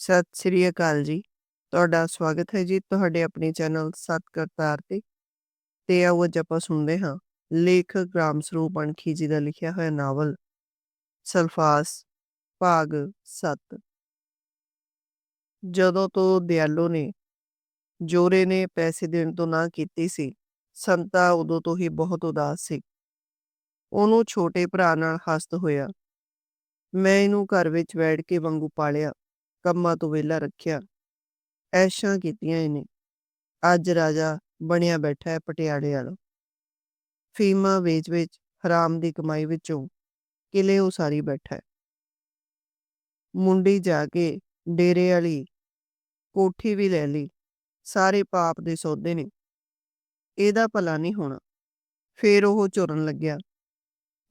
ਸਤਿ ਸ੍ਰੀ ਅਕਾਲ ਜੀ। ਤੁਹਾਡਾ ਸਵਾਗਤ ਹੈ ਜੀ ਤੁਹਾਡੇ ਆਪਣੇ ਚੈਨਲ ਸਤ ਕਰਤਾਰ ਤੇ। ਤੇ ਆਓ ਅੱਜ ਆਪਾਂ ਸੁਣਦੇ ਹਾਂ ਲੇਖਕ ਰਾਮ ਸਰੂਪ ਅਣਖੀ ਜੀ ਦਾ ਲਿਖਿਆ ਹੋਇਆ ਨਾਵਲ। ਸਲਫਾਸ, ਭਾਗ 7 ਜਦੋਂ ਤੋਂ ਦਿਆਲੋ ਨੇ ਜੋਰੇ ਨੇ ਪੈਸੇ ਦੇਣ ਤੋਂ ਨਾ ਕੀਤੀ ਸੀ, ਸੰਤਾ ਉਦੋਂ ਤੋਂ ਹੀ ਬਹੁਤ ਉਦਾਸ ਸੀ। ਉਹਨੂੰ ਛੋਟੇ ਭਰਾ ਨਾਲ ਹਸਤ ਹੋਇਆ। ਮੈਂ ਇਹਨੂੰ ਘਰ ਵਿੱਚ ਬੈਠ ਕੇ ਵਾਂਗੂ ਪਾਲਿਆ। ਕੰਮਾਂ ਤੋਂ ਵਿਹਲਾ ਰੱਖਿਆ। ਐਸ਼ਾਂ ਕੀਤੀਆਂ ਇਹਨੇ। ਅੱਜ ਰਾਜਾ ਬਣਿਆ ਬੈਠਾ ਹੈ ਪਟਿਆਲੇ ਵਾਲਾ। ਫੀਮਾ ਵੇਚ-ਵੇਚ ਹਰਾਮ ਦੀ ਕਮਾਈ ਵਿੱਚੋਂ ਕਿਲੇ ਉਸਾਰੀ ਬੈਠਾ ਹੈ। ਮੁੰਡੀ ਜਾ ਕੇ ਡੇਰੇ ਵਾਲੀ ਕੋਠੀ ਵੀ ਲੈ ਲਈ। ਸਾਰੇ ਪਾਪ ਦੇ ਸੌਦੇ ਨੇ। ਇਹਦਾ ਭਲਾ ਨਹੀਂ ਹੋਣਾ। ਫੇਰ ਉਹ ਝੁਰਨ ਲੱਗਿਆ।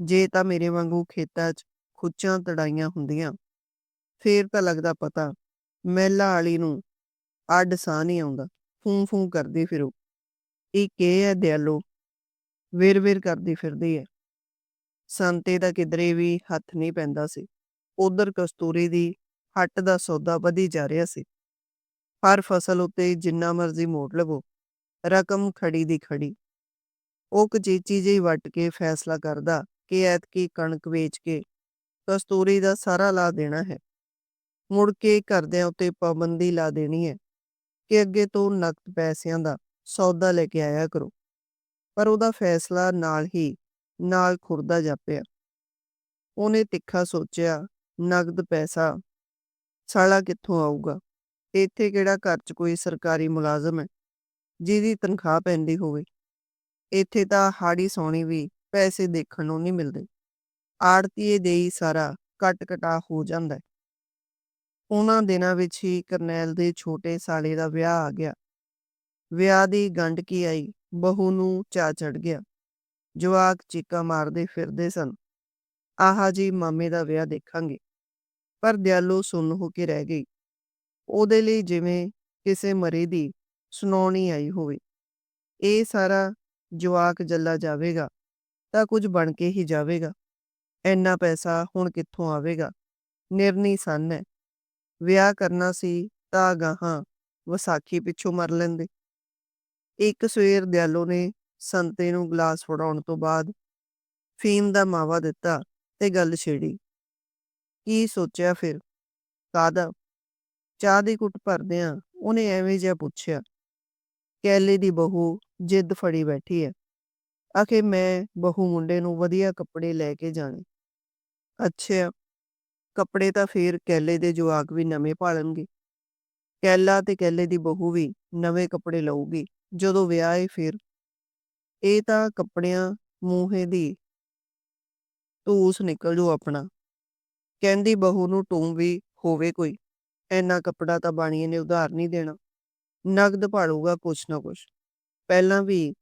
ਜੇ ਤਾਂ ਮੇਰੇ ਵਾਂਗੂ ਖੇਤਾਂ 'ਚ ਖੁੱਚਾਂ ਤੜਾਈਆਂ ਹੁੰਦੀਆਂ। ਫੇਰ ਤਾਂ ਲੱਗਦਾ ਪਤਾ ਮਹਿਲਾ ਵਾਲੀ ਨੂੰ ਅੱਡ ਸਾਹ ਨਹੀਂ ਆਉਂਦਾ। ਫੂੰ ਫੂੰ ਕਰਦੀ ਫਿਰੋ। ਇਹ ਕੀ ਹੈ ਦਿਆਲੋ, ਵਿਰ ਵਿਰ ਕਰਦੀ ਫਿਰਦੀ ਹੈ। ਸੰਤੇ ਦਾ ਕਿਧਰੇ ਵੀ ਹੱਥ ਨਹੀਂ ਪੈਂਦਾ ਸੀ। ਉਧਰ ਕਸਤੂਰੀ ਦੀ ਹੱਟ ਦਾ ਸੌਦਾ ਵਧੀ ਜਾ ਰਿਹਾ ਸੀ। ਹਰ ਫਸਲ ਉੱਤੇ ਜਿੰਨਾ ਮਰਜ਼ੀ ਮੋੜ ਲਵੋ, ਰਕਮ ਖੜੀ ਦੀ ਖੜੀ। ਉਹ ਕਚੀਚੀ ਜਿਹੀ ਵੱਟ ਕੇ ਫੈਸਲਾ ਕਰਦਾ ਕਿ ਐਤਕੀ ਕਣਕ ਵੇਚ ਕੇ ਕਸਤੂਰੀ ਦਾ ਸਾਰਾ ਲਾ ਦੇਣਾ ਹੈ। ਮੁੜ ਕੇ ਘਰਦਿਆਂ ਉੱਤੇ ਪਾਬੰਦੀ ਲਾ ਦੇਣੀ ਹੈ ਕਿ ਅੱਗੇ ਤੋਂ ਨਕਦ ਪੈਸਿਆਂ ਦਾ ਸੌਦਾ ਲੈ ਕੇ ਆਇਆ ਕਰੋ। ਪਰ ਉਹਦਾ ਫੈਸਲਾ ਨਾਲ ਹੀ ਨਾਲ ਖੁਰਦਾ ਜਾਪਿਆ ਉਹਨੇ ਤਿੱਖਾ ਸੋਚਿਆ ਨਗਦ ਪੈਸਾ ਸਾਲਾ ਕਿੱਥੋਂ ਆਊਗਾ? ਇੱਥੇ ਕਿਹੜਾ ਘਰ 'ਚ ਕੋਈ ਸਰਕਾਰੀ ਮੁਲਾਜ਼ਮ ਹੈ ਜਿਹਦੀ ਤਨਖਾਹ ਪੈਂਦੀ ਹੋਵੇ? ਇੱਥੇ ਤਾਂ ਹਾੜੀ ਸੌਣੀ ਵੀ ਪੈਸੇ ਦੇਖਣ ਨੂੰ ਨਹੀਂ ਮਿਲਦੇ। ਆੜਤੀਏ ਦੇ ਹੀ ਸਾਰਾ ਕੱਟ ਕਟਾ ਹੋ ਜਾਂਦਾ ਉਹਨਾਂ ਦਿਨਾਂ ਵਿੱਚ ਹੀ ਕਰਨੈਲ ਦੇ ਛੋਟੇ ਸਾਲੇ ਦਾ ਵਿਆਹ ਆ ਗਿਆ। ਵਿਆਹ ਦੀ ਗੰਢ ਕੀ ਆਈ? ਬਹੂ ਨੂੰ ਚਾ ਚੜ ਗਿਆ। ਜਵਾਕ ਚੀਕਾ ਮਾਰਦੇ ਫਿਰਦੇ ਸਨ। ਆਹਾ ਜੀ, ਮਾਮੇ ਦਾ ਵਿਆਹ ਦੇਖਾਂਗੇ। ਪਰ ਦਿਆਲੋ ਸੁੰਨ ਹੋ ਕੇ ਰਹਿ ਗਈ। ਉਹਦੇ ਲਈ ਜਿਵੇਂ ਕਿਸੇ ਮਰੇ ਦੀ ਸੁਣਾਉਣੀ ਆਈ ਹੋਵੇ। ਇਹ ਸਾਰਾ ਜਵਾਕ ਜੱਲਾ ਜਾਵੇਗਾ ਤਾਂ ਕੁਝ ਬਣ ਕੇ ਹੀ ਜਾਵੇਗਾ। ਇੰਨਾ ਪੈਸਾ ਹੁਣ ਕਿੱਥੋਂ ਆਵੇਗਾ? ਨਿਰਨੀ ਸੰਨ ਹੈ। ਵਿਆਹ ਕਰਨਾ ਸੀ ਤਾਂ ਗਾਹਾਂ ਵਿਸਾਖੀ ਪਿੱਛੋਂ ਮਰ ਲੈਂਦੇ। ਇੱਕ ਸਵੇਰ ਦਿਆਲੋ ਨੇ ਸੰਤੇ ਨੂੰ ਗਲਾਸ ਫੜਾਉਣ ਤੋਂ ਬਾਅਦ ਫੀਮ ਦਾ ਮਾਵਾ ਦਿੱਤਾ ਤੇ ਗੱਲ ਛੇੜੀ। ਕੀ ਸੋਚਿਆ ਫਿਰ? ਕਾਦਾ ਚਾਹ ਦੀ ਕੁੱਟ ਭਰਦਿਆਂ ਉਹਨੇ ਐਵੇਂ ਜਿਹਾ ਪੁੱਛਿਆ, ਕੈਲੇ ਦੀ ਬਹੂ ਜਿੱਦ ਫੜੀ ਬੈਠੀ ਹੈ ਆਖੇ ਮੈਂ ਬਹੂ ਮੁੰਡੇ ਨੂੰ ਵਧੀਆ ਕੱਪੜੇ ਲੈ ਕੇ ਜਾਣੇ। ਅੱਛਾ। ਕੱਪੜੇ ਤਾਂ ਫੇਰ ਕੈਲੇ ਦੇ ਜਵਾਕ ਵੀ ਨਵੇਂ ਪਾਲਣਗੇ। ਕੈਲਾ ਤੇ ਕੈਲੇ ਦੀ ਬਹੂ ਵੀ ਨਵੇਂ ਕੱਪੜੇ ਲਊਗੀ, ਜਦੋਂ ਵਿਆਹ ਏ ਫੇਰ। ਇਹ ਤਾਂ ਕੱਪੜਿਆਂ ਮੂਹੇ ਦੀ ਧੂਸ ਨਿਕਲ ਜੋ ਆਪਣਾ। ਕਹਿੰਦੀ ਬਹੂ ਨੂੰ ਟੂਮ ਵੀ ਹੋਵੇ ਕੋਈ ਐਨਾ ਕੱਪੜਾ ਤਾਂ ਬਾਣੀਏ ਨੇ ਉਧਾਰ ਨਹੀਂ ਦੇਣਾ। ਨਗਦ ਭਾਲੂਗਾ ਕੁਛ ਨਾ ਕੁਛ। ਪਹਿਲਾਂ ਵੀ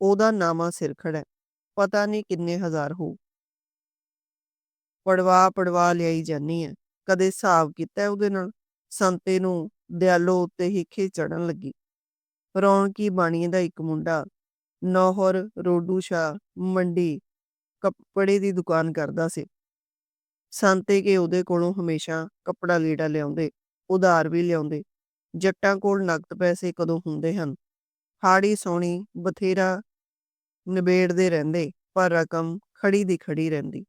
ਉਹਦਾ ਨਾਮਾ ਸਿਰ ਖੜਾ ਪਤਾ ਨਹੀਂ ਕਿੰਨੇ ਹਜ਼ਾਰ ਹੋ ਪੜਵਾ ਪੜਵਾ ਲਿਆਈ ਜਾਨੀ ਹੈ ਕਦੇ ਹਿਸਾਬ ਕੀਤਾ ਉਹਦੇ ਨਾਲ, ਸੰਤੇ ਨੂੰ ਦਿਆਲੋ ਉੱਤੇ ਹੀ ਖੇ ਚੜਨ ਲੱਗੀ। ਰੌਣਕੀ ਬਾਣੀ ਦਾ ਇੱਕ ਮੁੰਡਾ, ਨੌਹਰ ਰੋਡੂ ਸ਼ਾ ਮੰਡੀ ਕੱਪੜੇ ਦੀ ਦੁਕਾਨ ਕਰਦਾ ਸੀ। ਸੰਤੇ ਕੇ ਉਹਦੇ ਕੋਲੋਂ ਹਮੇਸ਼ਾ ਕੱਪੜਾ ਲੀੜਾ ਲਿਆਉਂਦੇ, ਉਧਾਰ ਵੀ ਲਿਆਉਂਦੇ। ਜੱਟਾਂ ਕੋਲ ਨਕਦ ਪੈਸੇ ਕਦੋਂ ਹੁੰਦੇ ਹਨ? ਹਾੜੀ ਸੋਣੀ ਬਥੇਰਾ ਨਿਬੇੜਦੇ ਰਹਿੰਦੇ, ਪਰ ਰਕਮ ਖੜੀ ਦੀ ਖੜੀ ਰਹਿੰਦੀ।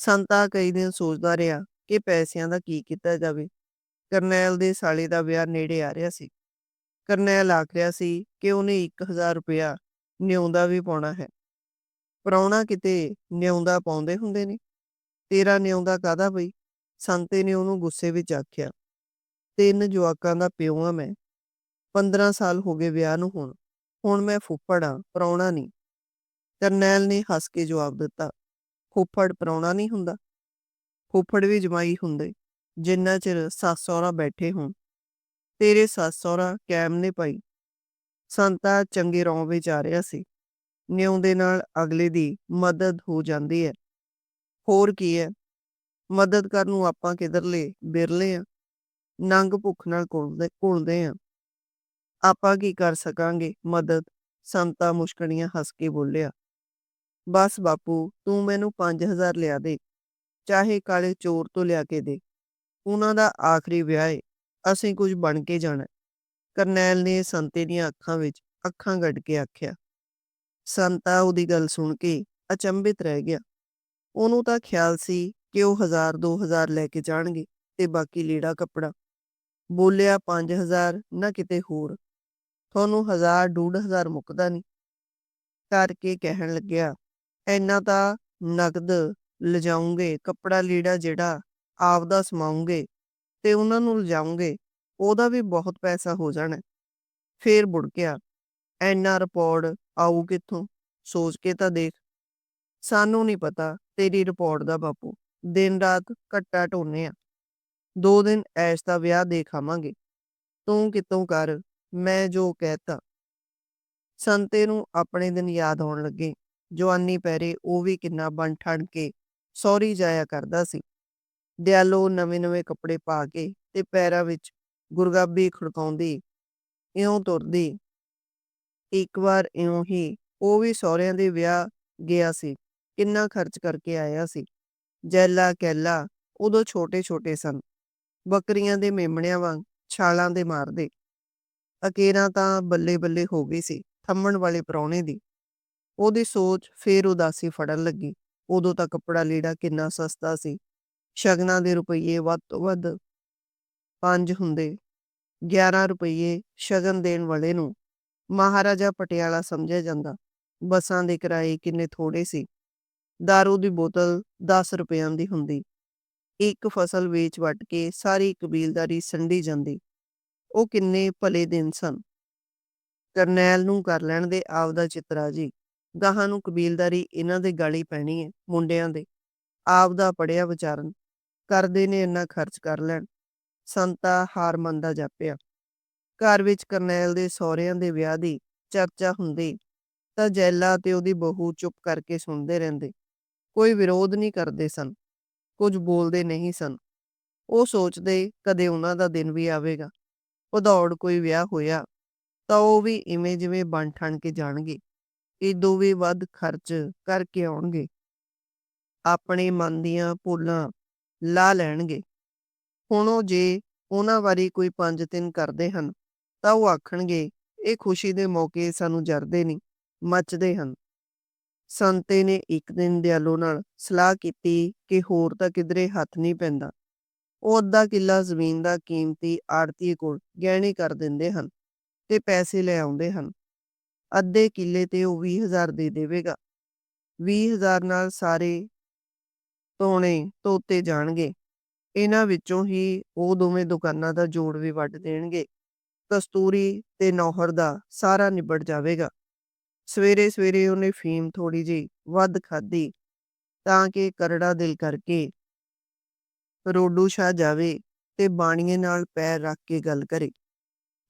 ਸੰਤਾ ਕਈ ਦਿਨ ਸੋਚਦਾ ਰਿਹਾ ਕਿ ਪੈਸਿਆਂ ਦਾ ਕੀ ਕੀਤਾ ਜਾਵੇ। ਕਰਨੈਲ ਦੇ ਸਾਲੇ ਦਾ ਵਿਆਹ ਨੇੜੇ ਆ ਰਿਹਾ ਸੀ। ਕਰਨੈਲ ਆਖ ਰਿਹਾ ਸੀ ਕਿ ਉਹਨੇ 1000 ਰੁਪਇਆ ਨਿਉਂਦਾ ਵੀ ਪਾਉਣਾ ਹੈ। ਪਰਾਉਣਾ ਕਿਤੇ ਨਿਉਂਦਾ ਪਾਉਂਦੇ ਹੁੰਦੇ ਨੇ? ਤੇਰਾ ਨਿਉਂਦਾ ਕਾਦਾ ਬਈ? ਸੰਤੇ ਨੇ ਉਹਨੂੰ ਗੁੱਸੇ ਵਿੱਚ ਆਖਿਆ, ਤਿੰਨ ਜਵਾਕਾਂ ਦਾ ਪਿਓ ਆ ਮੈਂ। 15 ਸਾਲ ਹੋ ਗਏ ਵਿਆਹ ਨੂੰ ਹੁਣ। ਹੁਣ ਮੈਂ ਫੁੱਫੜ ਆ ਪਰਾਉਣਾ ਨਹੀਂ ਕਰਨੈਲ ਨੇ ਹੱਸ ਕੇ ਜਵਾਬ ਦਿੱਤਾ ਫੁੱਫੜ ਪਰਾਉਣਾ ਨਹੀਂ ਹੁੰਦਾ। ਫੁੱਫੜ ਵੀ ਜਮਾਈ ਹੁੰਦੇ, ਜਿੰਨਾ ਚਿਰ ਸੱਸ ਸਹੁਰਾ ਬੈਠੇ ਹੋਣ। ਤੇਰੇ ਸੱਸ ਸਹੁਰਾ ਕੈਮ ਨੇ ਪਾਈ ਸੰਤਾ ਚੰਗੇ ਰੌਂ ਵਿੱਚ ਆ ਰਿਹਾ ਸੀ। ਨਿਉ ਦੇ ਨਾਲ ਅਗਲੇ ਦੀ ਮਦਦ ਹੋ ਜਾਂਦੀ ਹੈ। ਹੋਰ ਕੀ ਹੈ? ਮਦਦ ਕਰਨ ਨੂੰ ਆਪਾਂ ਕਿਧਰਲੇ ਬਿਰਲੇ ਆ ਨੰਗ ਭੁੱਖ ਨਾਲ ਘੁਲਦੇ ਘੁਲਦੇ ਆ ਆਪਾਂ ਕੀ ਕਰ ਸਕਾਂਗੇ? ਮਦਦ। ਸੰਤਾ ਮੁਸ਼ਕਣੀਆਂ ਹੱਸ ਕੇ ਬੋਲਿਆ। ਬਸ ਬਾਪੂ, ਤੂੰ ਮੈਨੂੰ 5000 ਲਿਆ ਦੇ, ਚਾਹੇ ਕਾਲੇ ਚੋਰ ਤੋਂ ਲਿਆ ਕੇ ਦੇ। ਉਹਨਾਂ ਦਾ ਆਖਰੀ ਵਿਆਹ ਏ, ਅਸੀਂ ਕੁਝ ਬਣ ਕੇ ਜਾਣਾ। ਕਰਨੈਲ ਨੇ ਸੰਤੇ ਦੀਆਂ ਅੱਖਾਂ ਵਿੱਚ ਅੱਖਾਂ ਗੱਡ ਕੇ ਆਖਿਆ। ਸੰਤਾ ਉਹਦੀ ਗੱਲ ਸੁਣ ਕੇ ਅਚੰਭਿਤ ਰਹਿ ਗਿਆ। ਉਹਨੂੰ ਤਾਂ ਖਿਆਲ ਸੀ ਕਿ ਉਹ 1000 2000 ਲੈ ਕੇ ਜਾਣਗੇ ਤੇ ਬਾਕੀ ਲੀੜਾ ਕੱਪੜਾ। ਬੋਲਿਆ 5000 ਨਾ ਕਿਤੇ ਹੋਰ। ਤੁਹਾਨੂੰ 1000 1500 ਮੁੱਕਦਾ ਨਹੀਂ। ਕਰਕੇ ਕਹਿਣ ਲੱਗਿਆ ਇੰਨਾ ਤਾਂ ਨਕਦ ਲਿਜਾਉਂਗੇ ਕੱਪੜਾ ਲੀੜਾ ਜਿਹੜਾ ਆਪਦਾ ਸਮਾਉਂਗੇ ਤੇ ਉਹਨਾਂ ਨੂੰ ਲਿਜਾਉਂਗੇ ਉਹਦਾ ਵੀ ਬਹੁਤ ਪੈਸਾ ਹੋ ਜਾਣਾ। ਫੇਰ ਬੁੜਕਿਆ ਐਨਾ ਰਿਪੋਰਟ ਆਊ ਕਿੱਥੋਂ? ਸੋਚ ਕੇ ਤਾਂ ਦੇਖ। ਸਾਨੂੰ ਨਹੀਂ ਪਤਾ ਤੇਰੀ ਰਿਪੋਰਟ ਦਾ ਬਾਪੂ। ਦਿਨ ਰਾਤ ਘੱਟਾ ਢੋਨੇ ਆ। ਦੋ ਦਿਨ ਐਸ਼ ਦਾ ਵਿਆਹ ਦੇਖ ਆਵਾਂਗੇ। ਤੂੰ ਕਿਤੋਂ ਕਰ? ਮੈਂ ਜੋ ਕਹਿਤਾ। ਸੰਤੇ ਨੂੰ ਆਪਣੇ ਦਿਨ ਯਾਦ ਆਉਣ ਲੱਗੇ। ਜਵਾਨੀ ਪੈਰੇ ਉਹ ਵੀ ਕਿੰਨਾ ਬਣ ਠਣ ਕੇ ਸੌਰੀ ਜਾਇਆ ਕਰਦਾ ਸੀ। ਦਿਆਲੋ ਨਵੇਂ-ਨਵੇਂ ਕੱਪੜੇ ਪਾ ਕੇ ਤੇ ਪੈਰਾਂ ਵਿੱਚ ਗੁਰਗਾਬੀ ਖੜਕਾਉਂਦੀ ਇਉਂ ਤੁਰਦੀ। ਇੱਕ ਵਾਰ ਇਉਂ ਹੀ ਉਹ ਵੀ ਸਹੁਰਿਆਂ ਦੇ ਵਿਆਹ ਗਿਆ ਸੀ, ਕਿੰਨਾ ਖਰਚ ਕਰਕੇ ਆਇਆ ਸੀ। ਜੈਲਾ ਕੈਲਾ ਉਦੋਂ ਛੋਟੇ-ਛੋਟੇ ਸਨ। ਬੱਕਰੀਆਂ ਦੇ ਮੇਮਣਿਆਂ ਵਾਂਗ ਛਾਲਾਂ ਦੇ ਮਾਰਦੇ। ਅਕੇਰਾਂ ਤਾਂ ਬੱਲੇ-ਬੱਲੇ ਹੋ ਗਈ ਸੀ, ਥੰਮਣ ਵਾਲੇ ਪ੍ਰਾਹੁਣੇ ਦੀ। ਉਹਦੀ ਸੋਚ ਫੇਰ ਉਦਾਸੀ ਫੜਨ ਲੱਗੀ। ਉਦੋਂ ਤਾਂ ਕੱਪੜਾ ਲੀੜਾ ਕਿੰਨਾ ਸਸਤਾ ਸੀ। ਸ਼ਗਨਾਂ ਦੇ ਰੁਪਈਏ ਵੱਧ ਤੋਂ ਵੱਧ ਪੰਜ ਹੁੰਦੇ। 11 ਰੁਪਈਏ ਸ਼ਗਨ ਦੇਣ ਵਾਲੇ ਨੂੰ ਮਹਾਰਾਜਾ ਪਟਿਆਲਾ ਸਮਝਿਆ ਜਾਂਦਾ। ਬੱਸਾਂ ਦੇ ਕਿਰਾਏ ਕਿੰਨੇ ਥੋੜੇ ਸੀ। दारू ਦੀ ਬੋਤਲ 10 ਰੁਪਈਆਂ ਦੀ ਹੁੰਦੀ। ਇੱਕ ਫਸਲ ਵੇਚ ਵਟ ਕੇ ਸਾਰੀ ਕਬੀਲਦਾਰੀ ਸੰਡੀ ਜਾਂਦੀ। ਉਹ ਕਿੰਨੇ ਭਲੇ ਦਿਨ ਸਨ। ਕਰਨੈਲ ਨੂੰ ਕਰ ਲੈਣ ਦੇ ਆਪਦਾ ਚਿਤਰਾ ਜੀ। ਗਾਹਾਂ ਨੂੰ ਕਬੀਲਦਾਰੀ ਇਹਨਾਂ ਦੇ ਗਾਲੀ ਪੈਣੀ ਹੈ ਮੁੰਡਿਆਂ ਦੇ। ਆਪ ਦਾ ਪੜਿਆ ਵਿਚਾਰਨ, ਕਰਦੇ ਨੇ ਇੰਨਾ ਖਰਚ ਕਰ ਲੈਣ। ਸੰਤਾ ਹਾਰ ਮੰਨਦਾ ਜਾਪਿਆ। ਘਰ ਵਿੱਚ ਕਰਨੈਲ ਦੇ ਸਹੁਰਿਆਂ ਦੇ ਵਿਆਹ ਦੀ ਚਰਚਾ ਹੁੰਦੀ, ਤਾਂ ਜੈਲਾ ਤੇ ਉਹਦੀ ਬਹੂ ਚੁੱਪ ਕਰਕੇ ਸੁਣਦੇ ਰਹਿੰਦੇ। ਕੋਈ ਵਿਰੋਧ ਨਹੀਂ ਕਰਦੇ ਸਨ, ਕੁਝ ਬੋਲਦੇ ਨਹੀਂ ਸਨ। ਉਹ ਸੋਚਦੇ ਕਦੇ ਉਹਨਾਂ ਦਾ ਦਿਨ ਵੀ ਆਵੇਗਾ ਉਦੌੜ ਕੋਈ ਵਿਆਹ ਹੋਇਆ, ਤਾਂ ਉਹ ਵੀ ਇਵੇਂ ਜਿਵੇਂ ਬਣ ਠਣ ਕੇ ਜਾਣਗੇ। ਇਹ ਦੋਵੇਂ ਵੱਧ ਖਰਚ ਕਰਕੇ ਆਉਣਗੇ। ਆਪਣੇ ਮਨ ਦੀਆਂ ਭੁੱਲਾਂ ਲਾ ਲੈਣਗੇ। ਹੁਣ ਉਹ ਜੇ ਉਹਨਾਂ ਵਾਰੀ ਕੋਈ ਪੰਜ ਤਿੰਨ ਕਰਦੇ ਹਨ, ਤਾਂ ਉਹ ਆਖਣਗੇ, ਇਹ ਖੁਸ਼ੀ ਦੇ ਮੌਕੇ ਸਾਨੂੰ ਜਰਦੇ ਨਹੀਂ ਮੱਚਦੇ ਹਨ। ਸੰਤੇ ਨੇ ਇੱਕ ਦਿਨ ਦਿਆਲੋ ਨਾਲ ਸਲਾਹ ਕੀਤੀ ਕਿ ਹੋਰ ਤਾਂ ਕਿਧਰੇ ਹੱਥ ਨਹੀਂ ਪੈਂਦਾ। ਉਹ ਅੱਧਾ ਕਿੱਲਾ ਜ਼ਮੀਨ ਦਾ ਕੀਮਤੀ ਆੜਤੀਏ ਕੋਲ ਗਹਿਣੇ ਕਰ ਦਿੰਦੇ ਹਨ ਤੇ ਪੈਸੇ ਲੈ ਆਉਂਦੇ ਹਨ। ਅੱਧੇ ਕਿੱਲੇ ਤੇ ਉਹ 20000 ਦੇ ਦੇਵੇਗਾ। 20000 ਨਾਲ ਸਾਰੇ ਤੋਣੇ ਤੋਤੇ ਜਾਣਗੇ। ਇਹਨਾਂ ਵਿੱਚੋਂ ਹੀ ਉਹ ਦੋਵੇਂ ਦੁਕਾਨਾਂ ਦਾ ਜੋੜ ਵੀ ਵੱਢ ਦੇਣਗੇ। ਕਸਤੂਰੀ ਤੇ ਨੌਹਰ ਦਾ ਸਾਰਾ ਨਿਬੜ ਜਾਵੇਗਾ। ਸਵੇਰੇ ਸਵੇਰੇ ਉਹਨੇ ਫੀਮ ਥੋੜੀ ਜੀ ਵੱਧ ਖਾਧੀ ਤਾਂ ਕਿ ਕਰੜਾ ਦਿਲ ਕਰਕੇ ਰੋਡੂ ਸ਼ਾ ਜਾਵੇ ਤੇ ਬਾਣੀਏ ਨਾਲ ਪੈਰ ਰੱਖ ਕੇ ਗੱਲ ਕਰੇ।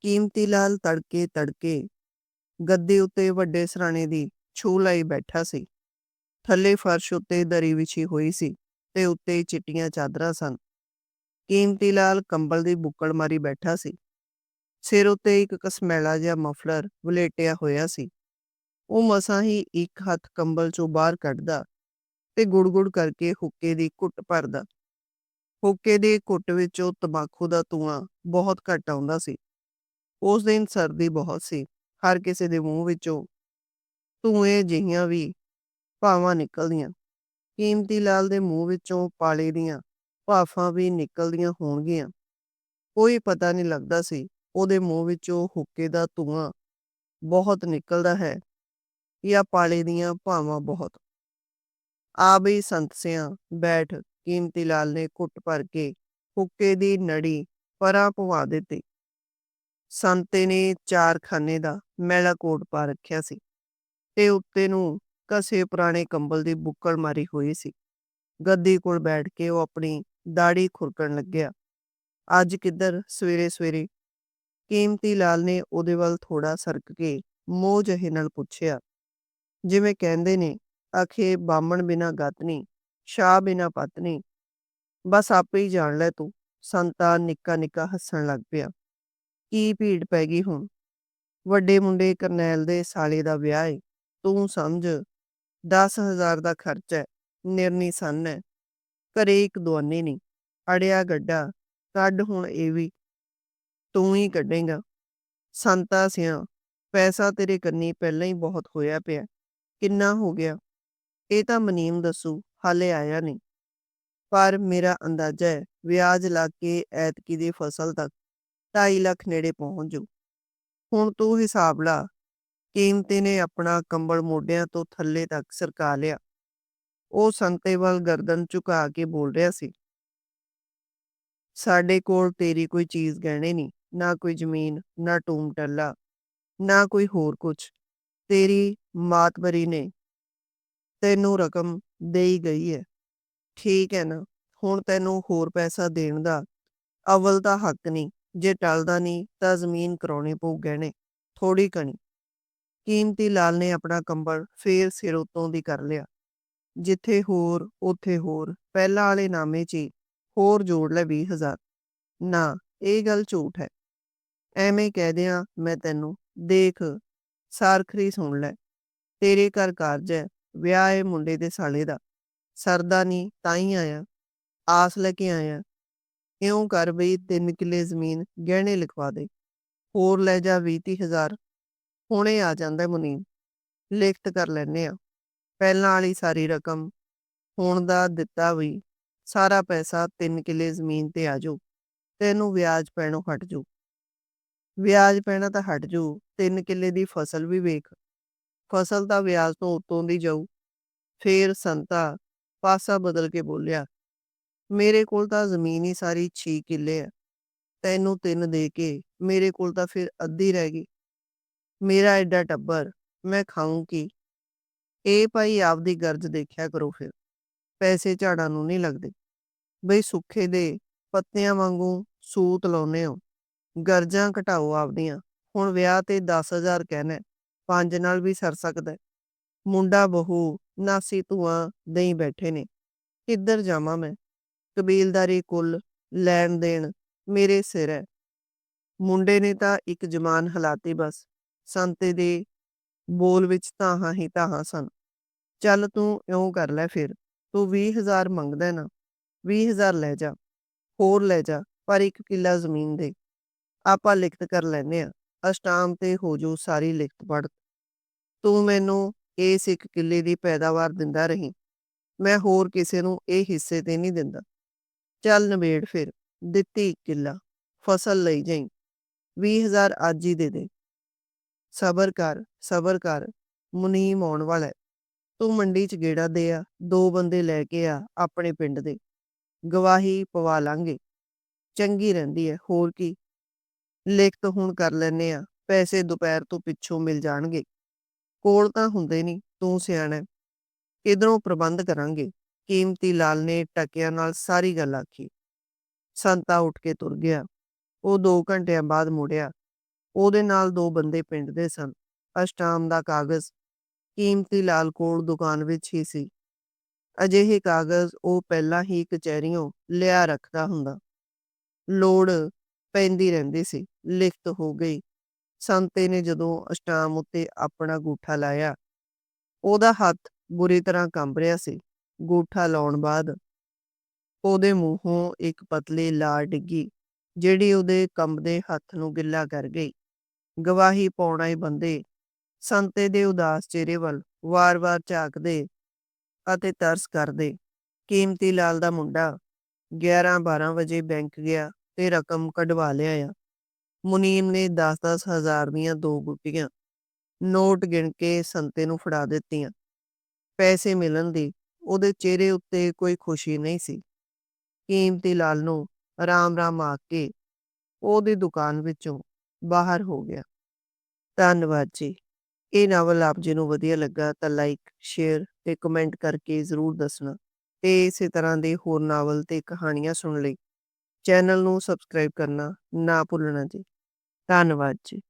ਕੀਮਤੀ ਲਾਲ ਤੜਕੇ ਤੜਕੇ ਗੱਦੇ ਉੱਤੇ ਵੱਡੇ ਸਰਾਣੇ ਦੀ ਛੂ ਲਈ ਬੈਠਾ ਸੀ। ਥੱਲੇ ਫਰਸ਼ ਉੱਤੇ ਦਰੀ ਵਿਛੀ ਹੋਈ ਸੀ ਤੇ ਉੱਤੇ ਚਿੱਟੀਆਂ ਚਾਦਰਾਂ ਸਨ। ਕੀਮਤੀ ਲਾਲ ਕੰਬਲ ਦੀ ਬੁੱਕਲ ਮਾਰੀ ਬੈਠਾ ਸੀ। ਸਿਰ ਉੱਤੇ ਇੱਕ ਕਸਮੈਲਾ ਜਿਹਾ ਮਫਲਰ ਵਲੇਟਿਆ ਹੋਇਆ ਸੀ। ਉਹ ਮਸਾਂ ਹੀ ਇੱਕ ਹੱਥ ਕੰਬਲ ਚੋਂ ਬਾਹਰ ਕੱਢਦਾ ਤੇ ਗੁੜ-ਗੁੜ ਕਰਕੇ ਹੁੱਕੇ ਦੀ ਘੁੱਟ ਭਰਦਾ। ਹੁੱਕੇ ਦੀ ਕੁੱਟ ਵਿੱਚੋਂ ਤਮਾਕੂ ਦਾ ਧੂਆਂ ਬਹੁਤ ਘੱਟ ਆਉਂਦਾ ਸੀ। ਉਸ ਦਿਨ ਸਰਦੀ ਬਹੁਤ ਸੀ। ਹਰ ਕਿਸੇ ਦੇ ਮੂੰਹ ਵਿੱਚੋਂ ਧੂਏ ਜਿਹੀਆਂ ਵੀ ਭਾਵਾਂ ਨਿਕਲਦੀਆਂ। ਕੀਮਤੀ ਲਾਲ ਦੇ ਮੂੰਹ ਵਿੱਚੋਂ ਪਾਲੇ ਦੀਆਂ ਭਾਫਾਂ ਵੀ ਨਿਕਲਦੀਆਂ ਹੋਣਗੀਆਂ। ਕੋਈ ਪਤਾ ਨਹੀਂ ਲੱਗਦਾ ਸੀ ਉਹਦੇ ਮੂੰਹ ਵਿੱਚੋਂ ਹੁੱਕੇ ਦਾ ਧੂਆਂ ਬਹੁਤ ਨਿਕਲਦਾ ਹੈ ਜਾਂ ਪਾਲੇ ਦੀਆਂ ਭਾਵਾਂ ਬਹੁਤ। ਆ ਬਈ ਸੰਤਸਿਆਂ ਬੈਠ ਕੀਮਤੀ ਲਾਲ ਨੇ ਘੁੱਟ ਭਰ ਕੇ ਹੁੱਕੇ ਦੀ ਨੜੀ ਪਰਾਂ ਪਵਾ ਦਿੱਤੀ। ਸੰਤੇ ਨੇ ਚਾਰ ਖਾਨੇ ਦਾ ਮੈਲਾ ਕੋਟ ਪਾ ਰੱਖਿਆ ਸੀ ਤੇ ਉੱਤੇ ਨੂੰ ਕਸੇ ਪੁਰਾਣੇ ਕੰਬਲ ਦੀ ਬੁੱਕਲ ਮਾਰੀ ਹੋਈ ਸੀ। ਗੱਦੀ ਕੋਲ ਬੈਠ ਕੇ ਉਹ ਆਪਣੀ ਦਾੜੀ ਖੁਰਕਣ ਲੱਗਿਆ। ਅੱਜ ਕਿੱਧਰ ਸਵੇਰੇ ਸਵੇਰੇ? ਕੀਮਤੀ ਲਾਲ ਨੇ ਉਹਦੇ ਵੱਲ ਥੋੜਾ ਸਰਕ ਕੇ ਮੋਹ ਜਹੇ ਨਾਲ ਪੁੱਛਿਆ, ਜਿਵੇਂ ਕਹਿੰਦੇ ਨੇ ਆਖੇ ਬਾਮਣ ਬਿਨਾ ਗਤਨੀ ਸ਼ਾਹ ਬਿਨਾ ਪਤਨੀ ਬਸ ਆਪੇ ਹੀ ਜਾਣ ਲੈ ਤੂੰ। ਸੰਤਾ ਨਿੱਕਾ ਨਿੱਕਾ ਹੱਸਣ ਲੱਗ ਪਿਆ। ਕੀ ਭੀੜ ਪੈ ਗਈ ਹੁਣ? ਵੱਡੇ ਮੁੰਡੇ ਕਰਨੈਲ ਦੇ ਸਾਲੇ ਦਾ ਵਿਆਹ ਏ। ਤੂੰ ਸਮਝ 10000 ਦਾ ਖਰਚ ਹੈ ਨਿਰਨੀ ਸੰਨ ਹੈ ਘਰੇ ਇੱਕ ਦੁਆਨੇ ਨਹੀਂ ਅੜਿਆ ਗੱਡਾ, ਕੱਢ ਹੁਣ ਇਹ ਵੀ। ਤੂੰ ਹੀ ਕੱਢੇਗਾ। ਸੰਤਾ ਸਿਆਂ, ਪੈਸਾ ਤੇਰੇ ਕੰਨੀ ਪਹਿਲਾਂ ਹੀ ਬਹੁਤ ਹੋਇਆ ਪਿਆ। ਕਿੰਨਾ ਹੋ ਗਿਆ? ਇਹ ਤਾਂ ਮਨੀਮ ਦੱਸੂ, ਹਾਲੇ ਆਇਆ ਨਹੀਂ ਪਰ ਮੇਰਾ ਅੰਦਾਜ਼ਾ ਹੈ ਵਿਆਜ ਲੱਗ ਕੇ ਐਤਕੀ ਦੀ ਫਸਲ ਤੱਕ। 2.5 ਲੱਖ ਨੇੜੇ ਪਹੁੰਚ ਜੂ ਹੁਣ ਤੂੰ ਹਿਸਾਬ ਲਾ, ਕੀਮਤੀ ਨੇ ਆਪਣਾ ਕੰਬਲ ਮੋਢਿਆਂ ਤੋਂ ਥੱਲੇ ਤੱਕ ਸਰਕਾ ਲਿਆ। ਉਹ ਸੰਤੇ ਵੱਲ ਗਰਦਨ ਝੁਕਾ ਕੇ ਬੋਲ ਰਿਹਾ ਸੀ। ਸਾਡੇ ਕੋਲ ਤੇਰੀ ਕੋਈ ਚੀਜ਼ ਗਹਿਣੇ ਨਹੀਂ, ਨਾ ਕੋਈ ਜ਼ਮੀਨ, ਨਾ ਟੂਮ ਟੱਲਾ, ਨਾ ਕੋਈ ਹੋਰ ਕੁਝ ਤੇਰੀ ਮਾਤਬਰੀ ਨੇ ਤੈਨੂੰ ਰਕਮ ਦੇਈ ਗਈ ਹੈ। ਠੀਕ ਹੈ ਨਾ, ਹੁਣ ਤੈਨੂੰ ਹੋਰ ਪੈਸਾ ਦੇਣ ਦਾ ਅਵਲ ਦਾ ਹੱਕ ਨਹੀਂ। ਜੇ ਟਲਦਾ ਨਹੀਂ ਤਾਂ ਜ਼ਮੀਨ ਕਰਾਉਣੀ ਪਊ ਗਹਿਣੇ ਥੋੜੀ ਕਣੀ। ਕੀਮਤੀ ਲਾਲ ਨੇ ਆਪਣਾ ਕੰਬਲ ਫੇਰ ਸਿਰ ਉਤੋਂ ਦੀ ਕਰ ਲਿਆ। ਜਿੱਥੇ ਹੋਰ, ਉੱਥੇ ਹੋਰ, ਪਹਿਲਾਂ ਵਾਲੇ ਨਾਮੇ 'ਚ ਹੀ ਹੋਰ ਜੋੜ ਲੈ 20000 ਨਾ, ਇਹ ਗੱਲ ਝੂਠ ਹੈ। ਐਵੇਂ ਕਹਿ ਦਿਆਂ ਮੈਂ ਤੈਨੂੰ, ਦੇਖ, ਸਾਰਖਰੀ ਸੁਣ ਲੈ। ਤੇਰੇ ਘਰ ਕਾਰਜ ਹੈ, ਵਿਆਹ ਏ ਮੁੰਡੇ ਦੇ ਸਾਲੇ ਦਾ। ਸਰਦਾ ਨਹੀਂ, ਤਾਂ ਹੀ ਆਇਆ। ਆਸ ਲੈ ਕੇ ਆਇਆ। ਇਉਂ ਕਰ ਬਈ ਤਿੰਨ ਕਿੱਲੇ ਜ਼ਮੀਨ ਗਹਿਣੇ ਲਿਖਵਾ ਦੇ। ਹੋਰ ਲੈ ਜਾ 20 ਹਜ਼ਾਰ। ਹੁਣੇ ਆ ਜਾਂਦਾ ਮੁਨੀਮ। ਲਿਖਤ ਕਰ ਲੈਨੇ ਆ ਪਹਿਲਾਂ ਵਾਲੀ ਸਾਰੀ ਰਕਮ ਹੁਣ ਦਾ ਦਿੱਤਾ ਵੀ ਸਾਰਾ ਪੈਸਾ ਤਿੰਨ ਕਿੱਲੇ ਜ਼ਮੀਨ ਤੇ ਆ ਜਾਊ। ਤੈਨੂੰ ਵਿਆਜ ਪੈਣੋਂ ਹਟ ਜਾਊ। ਵਿਆਜ ਪੈਣਾ ਤਾਂ ਹਟ ਜਾਊ। ਤਿੰਨ ਕਿੱਲੇ ਦੀ ਫਸਲ ਵੀ ਵੇਖ। ਫਸਲ ਤਾਂ ਵਿਆਜ ਤੋਂ ਉਤੋਂ ਦੀ ਜਾਊ। ਫੇਰ ਸੰਤਾ ਪਾਸਾ ਬਦਲ ਕੇ ਬੋਲਿਆ ਮੇਰੇ ਕੋਲ ਤਾਂ ਜ਼ਮੀਨ ਹੀ ਸਾਰੀ 6 ਕਿੱਲੇ ਆ। ਤੈਨੂੰ ਤਿੰਨ ਦੇ ਕੇ ਮੇਰੇ ਕੋਲ ਤਾਂ ਫਿਰ ਅੱਧੀ ਰਹਿ ਗਈ। ਮੇਰਾ ਐਡਾ ਟੱਬਰ, ਮੈਂ ਖਾਊਂ ਕੀ? ਇਹ ਭਾਈ ਆਪਦੀ ਗਰਜ ਦੇਖਿਆ ਕਰੋ ਫਿਰ। ਪੈਸੇ ਝਾੜਾਂ ਨੂੰ ਨਹੀਂ ਲੱਗਦੇ। ਬਈ ਸੁੱਖੇ ਦੇ ਪੱਤਿਆਂ ਵਾਂਗੂ ਸੂਤ ਲਾਉਨੇ ਹੋ। ਗਰਜਾਂ ਘਟਾਓ ਆਪਦੀਆਂ। ਹੁਣ ਵਿਆਹ ਤੇ 10000 ਕਹਿਣਾ, ਪੰਜ ਨਾਲ ਵੀ ਸਰ ਸਕਦਾ। ਮੁੰਡਾ, ਬਹੂ, ਨਾਸੀ, ਧੂਆਂ ਦੇਈ ਬੈਠੇ ਨੇ। ਕਿੱਧਰ ਜਾਵਾਂ ਮੈਂ? ਕਬੀਲਦਾਰੀ ਕੁੱਲ ਲੈਣ ਦੇਣ ਮੇਰੇ ਸਿਰ ਹੈ ਮੁੰਡੇ ਨੇ ਤਾਂ ਇੱਕ ਜਮਾਨ ਹਲਾਤੀ ਬਸ। ਸੰਤੇ ਦੇ ਬੋਲ ਵਿੱਚ ਤਾਹਾਂ ਹੀ ਤਾਹਾਂ ਸਨ। ਚੱਲ ਤੂੰ ਇਉਂ ਕਰ ਲੈ ਫਿਰ, ਤੂੰ 20000 ਮੰਗਦਾ ਨਾ 20000 ਲੈ ਜਾ, ਹੋਰ ਲੈ ਜਾ, ਪਰ ਇੱਕ ਕਿੱਲਾ ਜ਼ਮੀਨ ਦੇ। ਆਪਾਂ ਲਿਖਤ ਕਰ ਲੈਨੇ ਆ ਅਸ਼ਟਾਮ ਤੇ ਹੋ ਜੋ ਸਾਰੀ ਲਿਖਤ ਪੜ ਤੂੰ ਮੈਨੂੰ ਇਸ ਇੱਕ ਕਿੱਲੇ ਦੀ ਪੈਦਾਵਾਰ ਦਿੰਦਾ ਰਹੀਂ। ਮੈਂ ਹੋਰ ਕਿਸੇ ਨੂੰ ਇਹ ਹਿੱਸੇ ਤੇ ਨਹੀਂ ਦਿੰਦਾ। ਚੱਲ ਨਵੇੜ ਫਿਰ, ਦਿੱਤੀ ਕਿੱਲਾ, ਫਸਲ ਲਈ ਜਾਈ 20000 ਅੱਜ ਹੀ ਦੇ ਦੇ। ਸਬਰ ਕਰ ਸਬਰ ਕਰ, ਮੁਨੀਮ ਆਉਣ ਵਾਲਾ ਤੂੰ ਮੰਡੀ 'ਚ ਗੇੜਾ ਦੇ ਆ, ਦੋ ਬੰਦੇ ਲੈ ਕੇ ਆ, ਆਪਣੇ ਪਿੰਡ ਦੇ। ਗਵਾਹੀ ਪਵਾ ਲਾਂਗੇ। ਚੰਗੀ ਰਹਿੰਦੀ ਹੈ, ਹੋਰ ਕੀ। ਲਿਖਤ ਹੁਣ ਕਰ ਲੈਨੇ ਆ ਪੈਸੇ ਦੁਪਹਿਰ ਤੋਂ ਪਿੱਛੋਂ ਮਿਲ ਜਾਣਗੇ। ਕੋਲ ਤਾਂ ਹੁੰਦੇ ਨਹੀਂ, ਤੂੰ ਸਿਆਣਾ ਕਿਧਰੋਂ ਪ੍ਰਬੰਧ ਕਰਾਂਗੇ। ਕੀਮਤੀ ਲਾਲ ਨੇ ਟਕਿਆਂ ਨਾਲ ਸਾਰੀ ਗੱਲ ਆਖੀ। ਸੰਤਾ ਉੱਠ ਕੇ ਤੁਰ ਗਿਆ। ਉਹ 2 ਘੰਟਿਆਂ ਬਾਅਦ ਮੁੜਿਆ। ਉਹਦੇ ਨਾਲ ਦੋ ਬੰਦੇ ਪਿੰਡ ਦੇ ਸਨ। ਅਸ਼ਟਾਮ ਦਾ ਕਾਗਜ਼ ਕੀਮਤੀ ਲਾਲ ਕੋਲ ਦੁਕਾਨ ਵਿੱਚ ਹੀ ਸੀ। ਅਜਿਹੇ ਕਾਗਜ਼ ਉਹ ਪਹਿਲਾਂ ਹੀ ਕਚਹਿਰੀਆਂ ਲਿਆ ਰੱਖਦਾ ਹੁੰਦਾ। ਲੋੜ ਪੈਂਦੀ ਰਹਿੰਦੀ ਸੀ। ਲਿਖਤ ਹੋ ਗਈ। ਸੰਤੇ ਨੇ ਜਦੋਂ ਅਸ਼ਟਾਮ ਉੱਤੇ ਆਪਣਾ ਗੂਠਾ ਲਾਇਆ, ਉਹਦਾ ਹੱਥ ਬੁਰੀ ਤਰ੍ਹਾਂ ਕੰਬ ਰਿਹਾ ਸੀ। ਗੋਠਾ ਲਾਉਣ ਬਾਅਦ ਉਹਦੇ ਮੂੰਹੋਂ ਇੱਕ ਪਤਲੀ ਲਾ ਡਿੱਗੀ, ਜਿਹੜੀ ਉਹਦੇ ਕੰਬਦੇ ਹੱਥ ਨੂੰ ਗਿੱਲਾ ਕਰ ਗਈ। ਗਵਾਹੀ ਪਾਉਣਾ ਹੀ ਬੰਦੇ ਸੰਤੇ ਦੇ ਉਦਾਸ ਚਿਹਰੇ ਵੱਲ ਵਾਰ-ਵਾਰ ਝਾਕਦੇ ਅਤੇ ਤਰਸ ਕਰਦੇ। ਕੀਮਤੀ ਲਾਲ ਦਾ ਮੁੰਡਾ 11-12 ਵਜੇ ਬੈਂਕ ਗਿਆ ਤੇ ਰਕਮ ਕਢਵਾ ਲਿਆ ਮੁਨੀਮ ਨੇ 10-10 ਹਜ਼ਾਰ ਦੀਆਂ ਦੋ ਗੁੱਟੀਆਂ ਨੋਟ ਗਿਣ ਕੇ ਸੰਤੇ ਨੂੰ ਫੜਾ ਦਿੱਤੀਆਂ। ਪੈਸੇ ਮਿਲਣ ਦੀ ਉਹਦੇ ਚਿਹਰੇ ਉੱਤੇ ਕੋਈ ਖੁਸ਼ੀ ਨਹੀਂ ਸੀ। ਕੀਮਤੀ ਲਾਲ ਨੂੰ ਆਰਾਮ ਰਾਮ ਆ ਕੇ ਉਹਦੀ ਦੁਕਾਨ ਵਿੱਚੋਂ ਬਾਹਰ ਹੋ ਗਿਆ। ਧੰਨਵਾਦ ਜੀ। ਇਹ ਨਾਵਲ ਆਪ ਜੀ ਨੂੰ ਵਧੀਆ ਲੱਗਾ ਤਾਂ ਲਾਈਕ ਸ਼ੇਅਰ ਤੇ ਕਮੈਂਟ ਕਰਕੇ ਜ਼ਰੂਰ ਦੱਸਣਾ। ਤੇ ਇਸੇ ਤਰ੍ਹਾਂ ਦੇ ਹੋਰ ਨਾਵਲ ਤੇ ਕਹਾਣੀਆਂ ਸੁਣ ਲਈ ਚੈਨਲ ਨੂੰ ਸਬਸਕ੍ਰਾਈਬ ਕਰਨਾ ਨਾ ਭੁੱਲਣਾ ਜੀ। ਧੰਨਵਾਦ ਜੀ।